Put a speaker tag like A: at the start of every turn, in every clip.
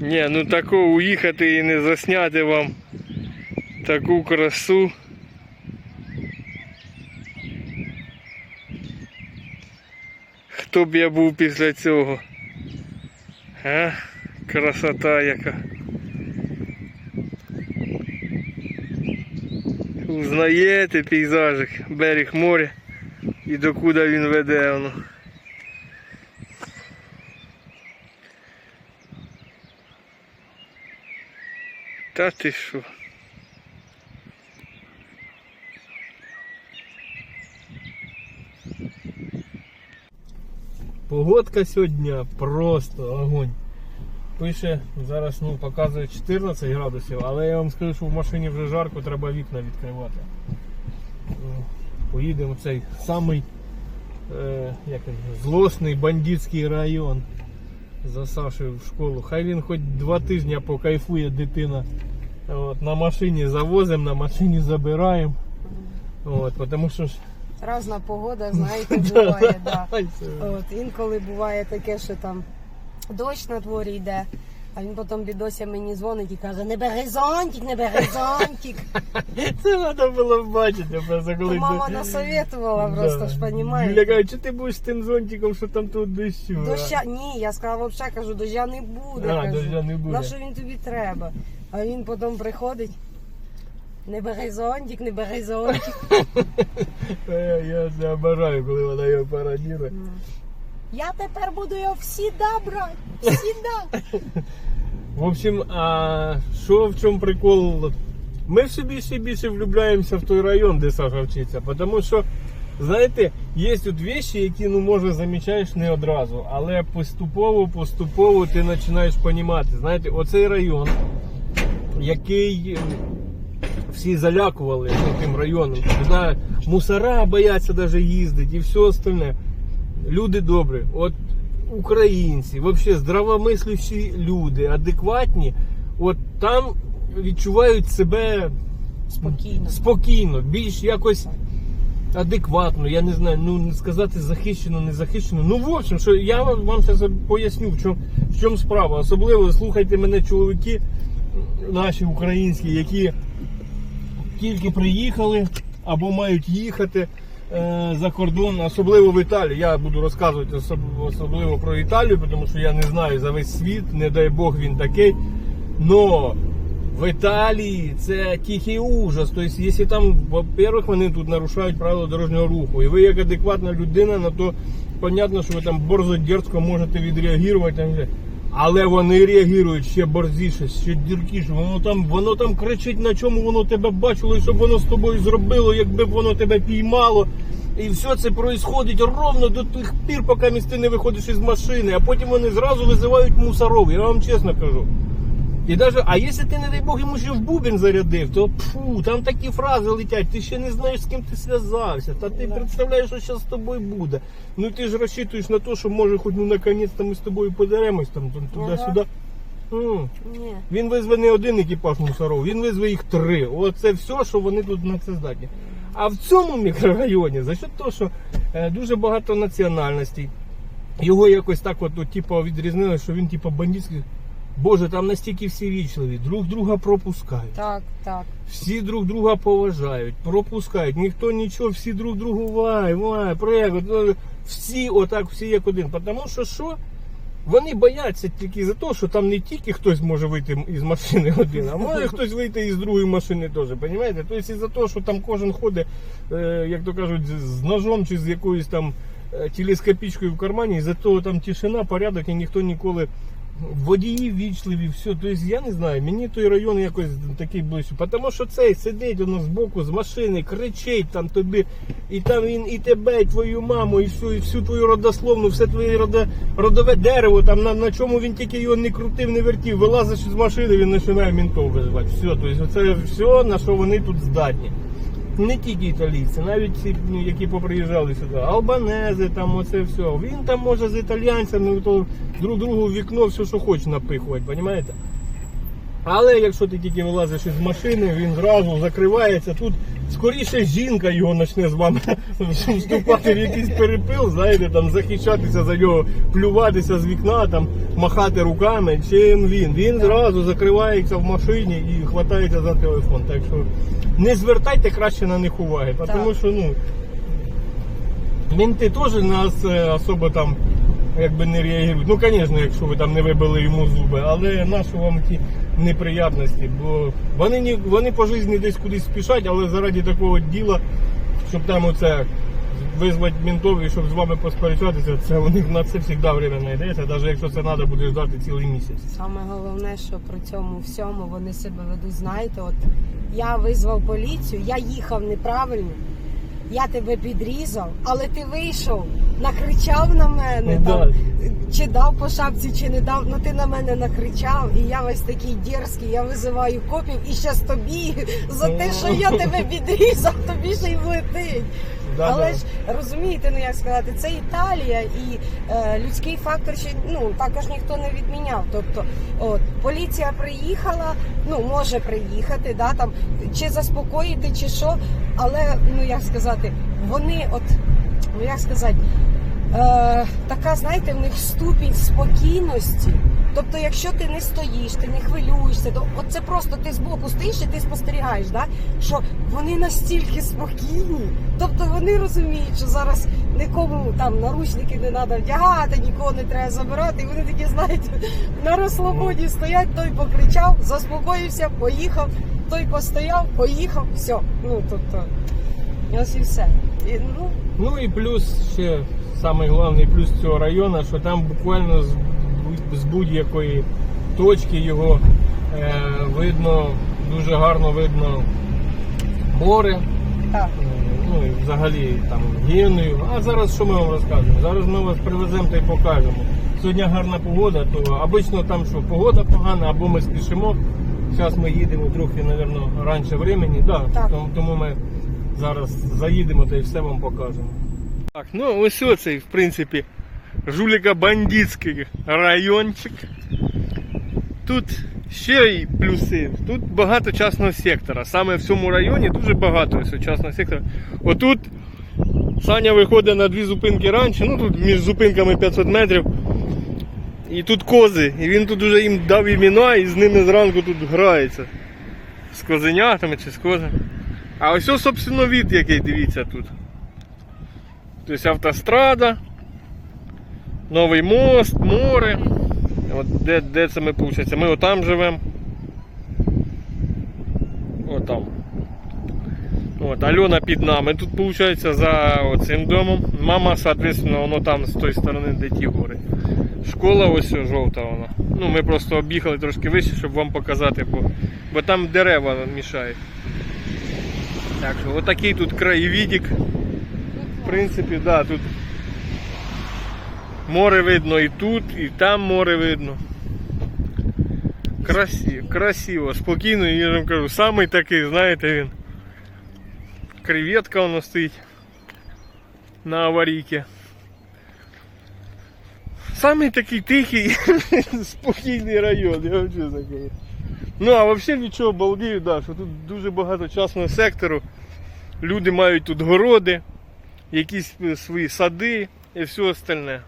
A: Ні, ну такого уїхати і не засняти вам таку красу. Хто б я був після цього? А? Красота яка. Узнаєте пейзажик, берег моря і докуди він веде воно. Та ти що? Погодка сьогодні просто огонь. Пише, зараз ну, показує 14 градусів, але я вам скажу, що в машині вже жарко, треба вікна відкривати. Ну, Поїдемо в цей самий е, як він, злосний бандитський район за Сашею в школу. Хай він хоч два тижні покайфує дитина. От, на машині завозимо, на машині забираємо. От, тому що ж
B: Разна погода, знаєте, буває, да. От, інколи буває таке, що там дощ на дворі йде, а він потім бідося мені дзвонить і каже, не бери зонтик, не бери зонтик.
A: Це треба було бачити, просто
B: То
A: коли.
B: мама насоветувала просто ж,
A: Юля
B: понімаєте.
A: каже, чи ти будеш з тим зонтиком, що там тут дощу?
B: Доща, ні, я сказала, взагалі кажу, доща не буде.
A: А,
B: кажу.
A: доща не буде.
B: На що він тобі треба? А він потім приходить. Не бери зонтик, не бери зонтик.
A: А Я, це обожаю, коли вона його пародірує.
B: Я тепер буду його всіда брати. Всіда.
A: В общем, а що в чому прикол? Ми все більше і більше влюбляємося в той район, де Саша вчиться. Тому що, знаєте, є тут речі, які ну, може замічаєш не одразу, але поступово, поступово ти починаєш розуміти. Знаєте, оцей район, який всі залякували ну, тим районом. Туди мусора бояться навіть їздити і все остальне. Люди добрі, от українці, взагалі здравомислющі люди, адекватні, от там відчувають себе
B: Спокійно.
A: спокійно, більш якось адекватно, я не знаю, ну не сказати захищено, не захищено. Ну, в общем, що я вам зараз поясню, в чому, в чому справа. Особливо слухайте мене, чоловіки наші українські, які тільки приїхали або мають їхати за кордон, особливо в Італію. Я буду розказувати особливо про Італію, тому що я не знаю за весь світ, не дай Бог він такий. Но в Італії це тихий ужас. Тобто, якщо там, во-первых, вони тут нарушають правила дорожнього руху, і ви як адекватна людина, на то понятно, що ви там борзо дерзко можете відреагувати. Але вони реагують ще борзіше, ще діркіше. Воно там, воно там кричить, на чому воно тебе бачило, і що б воно з тобою зробило, якби б воно тебе піймало. І все це проїсходить ровно до тих пір, поки ти не виходиш із машини, а потім вони зразу визивають мусоров. Я вам чесно кажу. І даже, а якщо ти, не дай Бог, йому ще в бубен зарядив, то пфу, там такі фрази летять, ти ще не знаєш, з ким ти зв'язався, та ти представляєш, що зараз з тобою буде. Ну ти ж розчитуєш на те, що може хоч ну наконець ми з тобою подеремось там ту- туди-сюди.
B: Ні.
A: Він визве не один екіпаж мусоров, він визве їх три. Оце все, що вони тут на це здатні. А в цьому мікрорайоні, за що того, що е, дуже багато національностей, його якось так от, от типу, відрізнили, що він типу бандитський. Боже, там настільки всі вічливі, друг друга пропускають.
B: Так, так.
A: Всі друг друга поважають, пропускають, ніхто нічого, всі друг другу вай, вай, ну, Всі отак, всі як один. Тому що що? Вони бояться тільки за те, що там не тільки хтось може вийти із машини один, а може хтось вийти із другої машини теж. Розумієте? Тобто із-за того, що там кожен ходить, е, як то кажуть, з- ножом чи з якоюсь там е, телескопічкою в кармані, із-за того там тишина, порядок і ніхто ніколи водії вічливі, все. Тобто я не знаю, мені той район якось такий ближче. Тому що цей сидить воно збоку з машини, кричить там тобі, і там він і тебе, і твою маму, і всю, і всю твою родословну, все твоє родо, родове дерево, там на, на чому він тільки його не крутив, не вертів, вилазиш з машини, він починає мінтов визивати. Все, тобто це все, на що вони тут здатні. Не тільки італійці, навіть ці, ну, які поприїжджали сюди, албанези, там оце все. Він там може з італійцями то друг другу вікно все, що хоче напихувати, розумієте? Але якщо ти тільки вилазиш із машини, він зразу закривається. Тут скоріше жінка його почне з вами вступати в якийсь перепил, знаєте, там захищатися за нього, плюватися з вікна, там махати руками, чим він. Він зразу закривається в машині і хватається за телефон. Так що не звертайте краще на них уваги, тому що ну. Мінти теж нас е, особо там якби не реагують. Ну, звісно, якщо ви там не вибили йому зуби, але наші вам ті неприятності, бо вони ні, вони по житті десь кудись спішать, але заради такого діла, щоб там оце визвати мінтов і щоб з вами посперечатися, це у них на це завжди время знайдеться, навіть якщо це треба буде ждати цілий місяць.
B: Саме головне, що при цьому всьому вони себе ведуть. Знаєте, от я визвав поліцію, я їхав неправильно, я тебе підрізав, але ти вийшов, накричав на мене,
A: Ну,
B: там,
A: да.
B: чи дав по шапці, чи не дав. Ну ти на мене накричав, і я весь такий дерзкий, я визиваю копів і щас тобі за те, що я тебе підрізав, тобі ще й влетить.
A: Да-да.
B: Але ж розумієте, ну як сказати, це Італія і е, людський фактор ще ну також ніхто не відміняв. Тобто, от поліція приїхала, ну може приїхати, да там чи заспокоїти, чи що. Але ну як сказати, вони от ну як сказати. Е, така, знаєте, в них ступінь спокійності. Тобто, якщо ти не стоїш, ти не хвилюєшся, то от це просто ти збоку стоїш і ти спостерігаєш, да? що вони настільки спокійні. Тобто вони розуміють, що зараз нікому там наручники не треба вдягати, нікого не треба забирати. І вони такі, знаєте, на розслабоні стоять, той покричав, заспокоївся, поїхав, той постояв, поїхав, все. Ну тобто, ось і все. І, ну,
A: Ну і плюс ще самий головний плюс цього району, що там буквально з, з будь-якої точки його е, видно, дуже гарно видно море.
B: так.
A: е, Ну і взагалі там Геною. А зараз що ми вам розкажемо? Зараз ми вас привеземо та й покажемо. Сьогодні гарна погода, то обично там що погода погана, або ми спішимо. Зараз ми їдемо трохи, мабуть, раніше времени. Да,
B: Так.
A: Тому, тому ми зараз заїдемо та й все вам покажемо. Так, ну ось оцей, в принципі, жуліка-бандитський райончик. Тут ще й плюси. Тут багато частного сектора. Саме в цьому районі дуже багато частного сектора. Отут Саня виходить на дві зупинки раніше, ну тут між зупинками 500 метрів. І тут кози. І він тут уже їм дав імена і з ними зранку тут грається. З козенятами чи з козами. А ось, собственно, від який дивіться тут. Тобто автострада, новий мост, море. От де, де це ми виходить? Ми отам живемо. Отам. От, Альона під нами тут виходить за оцим домом. Мама, соответственно, воно там з тої сторони, де ті гори. Школа ось жовта вона. Ну, ми просто об'їхали трошки вище, щоб вам показати, бо, бо там дерева мішають. Так що отакий тут краєвідік. В принципі, да, тут море видно і тут, і там море видно. Красиво, красиво, спокійно, я вам кажу, самий такий, знаєте, він. Креветка воно стоїть на аварійці. Самий такий тихий, спокійний район, я чесно кажу. Ну, а взагалі нічого балдію, да, що тут дуже багато частного сектору. Люди мають тут городи, якісь свої сади і все остальне.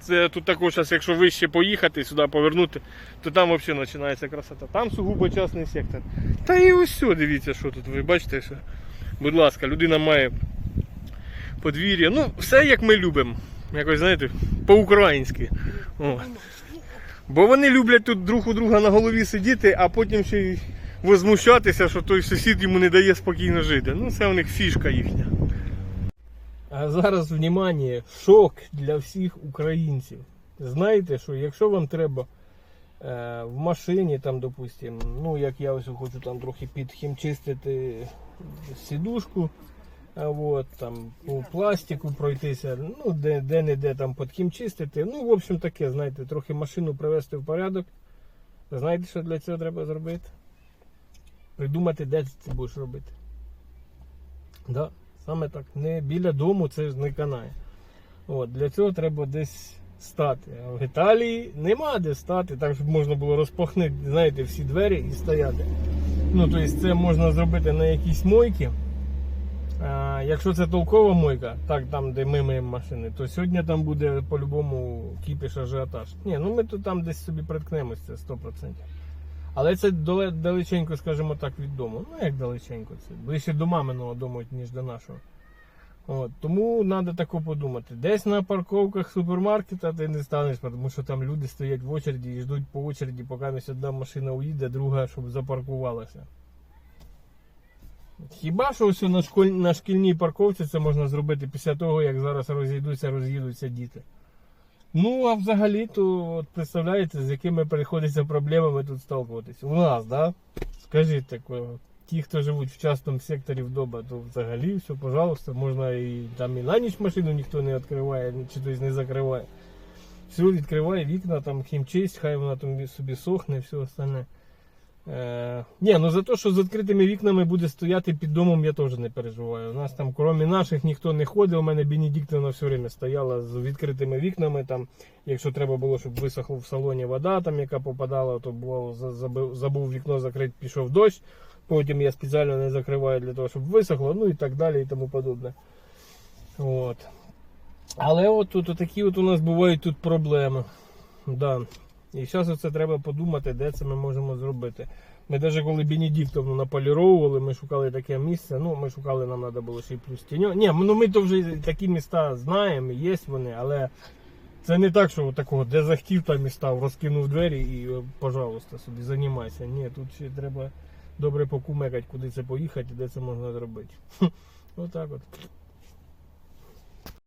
A: Це тут також, якщо вище поїхати, сюди повернути, то там взагалі починається красота. Там сугубо частний сектор. Та і ось дивіться, що тут. Ви бачите, що. Будь ласка, людина має подвір'я. Ну, все як ми любимо. Якось, знаєте, по-українськи. Бо вони люблять тут друг у друга на голові сидіти, а потім ще й возмущатися, що той сусід йому не дає спокійно жити. Ну, це у них фішка їхня. А зараз, внимание, шок для всіх українців. Знаєте, що якщо вам треба е, в машині, там, допустим, ну як я ось хочу там трохи підхімчистити сідушку, а от, там по пластику пройтися, ну де, де не де там підхімчистити. Ну, в общем таке, знаєте, трохи машину привести в порядок. Знаєте, що для цього треба зробити? Придумати, де ти це будеш робити. Да, саме так. Не біля дому це ж не канає. От, для цього треба десь стати. А в Італії нема де стати, так щоб можна було розпахнути, знаєте, всі двері і стояти. Ну, тобто це можна зробити на якійсь мойці. А, якщо це толкова мойка, так там, де ми миємо машини, то сьогодні там буде по-любому кіпіш ажіотаж. Ні, ну ми тут там десь собі приткнемось, це 100%. Але це далеченько, скажімо так, від дому. Ну як далеченько, це ближче до маминого дому, ніж до нашого. От, тому треба тако подумати. Десь на парковках супермаркета ти не станеш, тому що там люди стоять в очереді і ждуть по очереді, поки ось одна машина уїде, друга, щоб запаркувалася. Хіба що ось на шкільній парковці це можна зробити після того, як зараз розійдуться, роз'їдуться діти. Ну, а взагалі, то от представляєте, з якими приходиться проблемами тут сталкуватися. У нас, да? Скажіть такого. Ті, хто живуть в частному секторі вдома, то взагалі все, пожалуйста, можна і там і на ніч машину ніхто не відкриває, ні- чи хтось не закриває. Все, відкриває вікна, там хімчисть, хай вона там собі сохне, все остальне. Е, ну за те, що з відкритими вікнами буде стояти під домом, я теж не переживаю. У нас там, крім наших, ніхто не ходив. У мене Бенедиктовна все время стояла з відкритими вікнами. Там, якщо треба було, щоб висохла в салоні вода, там, яка попадала, то бувало, забив, забув вікно закрити, пішов дощ. Потім я спеціально не закриваю для того, щоб висохло, ну і так далі і тому подобне. От. Але от тут такі от у нас бувають тут проблеми. Да. І зараз оце треба подумати, де це ми можемо зробити. Ми навіть коли Бенедиктовну наполіровували, ми шукали таке місце. Ну, ми шукали, нам треба було ще й плюс тіньо. Ні, ну ми то вже такі міста знаємо, є вони, але це не так, що такого, де захотів, там і розкинув двері і, е, пожалуйста, собі займайся. Ні, тут ще треба добре покумекати, куди це поїхати і де це можна зробити. Отак от.